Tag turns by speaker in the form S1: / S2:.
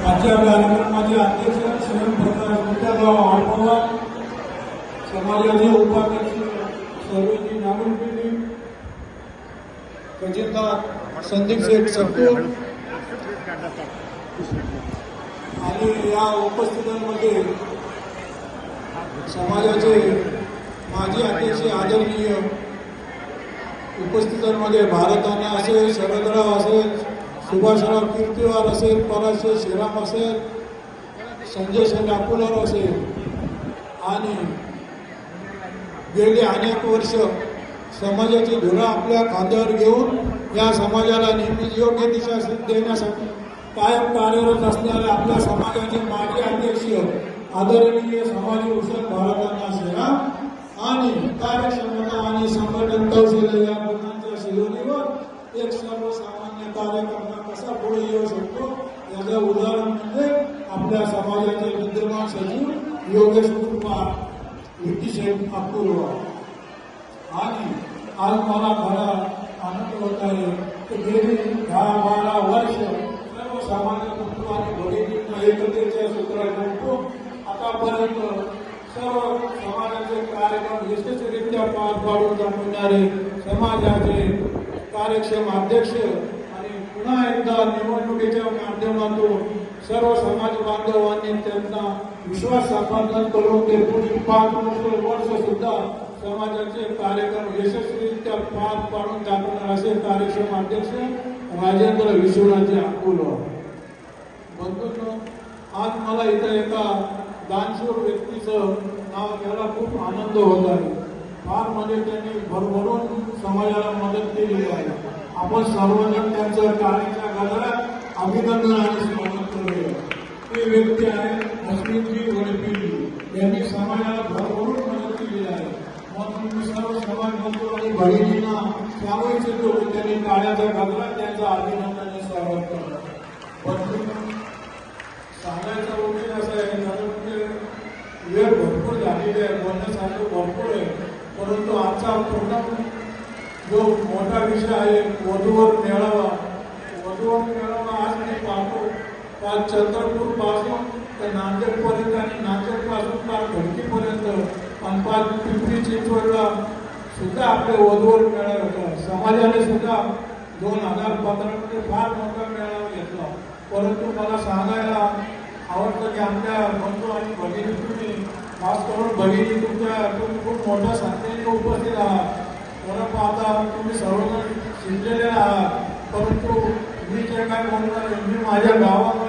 S1: आजच्या कार्यक्रमाचे अध्यक्ष स्वयंप्रकाश प्रकाश मुत्याराव समाजाचे उपाध्यक्ष सर्वजी नागुलपिंडी खजिनदार संदीप शेठ सप्तूर आणि या उपस्थितांमध्ये समाजाचे माजी अध्यक्ष आदरणीय उपस्थितांमध्ये भारताने असेल शरदराव असेल सुभाषराव कीर्तिवार असेल पराशर श्रीराम असेल संजय सेन असेल आणि गेली अनेक वर्ष समाजाची धुरा आपल्या खांद्यावर घेऊन या समाजाला नेहमीच योग्य दिशा देण्यासाठी कायम कार्यरत असणाऱ्या आपल्या समाजाचे माजी अध्यक्ष आदरणीय समाज भूषण भारतांना श्रीराम आणि कार्यक्षमता आणि संघटन कौशल्य या गुणांच्या शिरोनीवर एक सर्वसामान्य कार्यकर्ता कसा पुढे येऊ शकतो याचं उदाहरण म्हणजे आपल्या समाजाचे विद्यमान सचिव योगेश कुमार विकीशेठ अपूर्वा आणि आज मला खरा आनंद होत आहे की गेली दहा बारा वर्ष सर्व समाज बंधू आणि भगिनींना एकतेच्या सूत्रात जोडतो. आतापर्यंत सर्व समाजाचे कार्यक्रम यशस्वीरित्या पार पाडून दाखवणारे समाजाचे कार्यक्षम अध्यक्ष आणि पुन्हा एकदा निवडणुकीच्या माध्यमातून सर्व समाज बांधवांनी त्यांना विश्वास संपादन करून ते पुढील पाच वर्ष वर्ष सुद्धा समाजाचे कार्यक्रम यशस्वीरित्या पार पाडून दाखवणार असे कार्यक्षम अध्यक्ष राजेंद्र विश्वनाथचे अकोला. बंधूंनो आज मला इथं एका दानशूर व्यक्तीचं नाव घ्यायला खूप आनंद होत आहे. फार म्हणजे त्यांनी भरभरून समाजाला मदत केली आहे. आपण सर्वजण त्यांचं टाळीच्या गजरात अभिनंदन आणि स्वागत करूया. ते व्यक्ती आहे लक्ष्मीजी वडपिंडी यांनी समाजाला भरभरून मदत केली आहे. मग तुम्ही सर्व समाज बंधू आणि बहिणींना सांगू इच्छितो त्यांनी टाळ्याच्या गजरात त्यांचं अभिनंदन स्वागत करतात बंधूंनो, सांगायचा उद्देश म्हणजे असा आहे कारण वेळ भरपूर झालेली आहे बोलण्यासारखं भरपूर आहे. परंतु आमचा प्रथम जो मोठा विषय आहे वधूवर मेळावा. वधूवर मेळावा आज मी पाहतो. काल चंद्रपूरपासून तर नांदेडपर्यंत आणि नांदेडपासून काल घडकीपर्यंत आणि काल पिंपरी चिंचवडला सुद्धा आपले वधूवर मेळावा होता. समाजाने सुद्धा दोन हजार पंधरामध्ये फार मोठा मेळावा घेतला. परंतु मला सांगायला आवडतं की आमच्या बंधू आणि भगिनी तुम्ही खास करून भगिनी तुमच्या तुम्ही खूप मोठ्या संख्येने उपस्थित आहात. परंतु आता तुम्ही सर्वजण शिकलेले आहात. परंतु मी जे काय बोलणार मी माझ्या गावामध्ये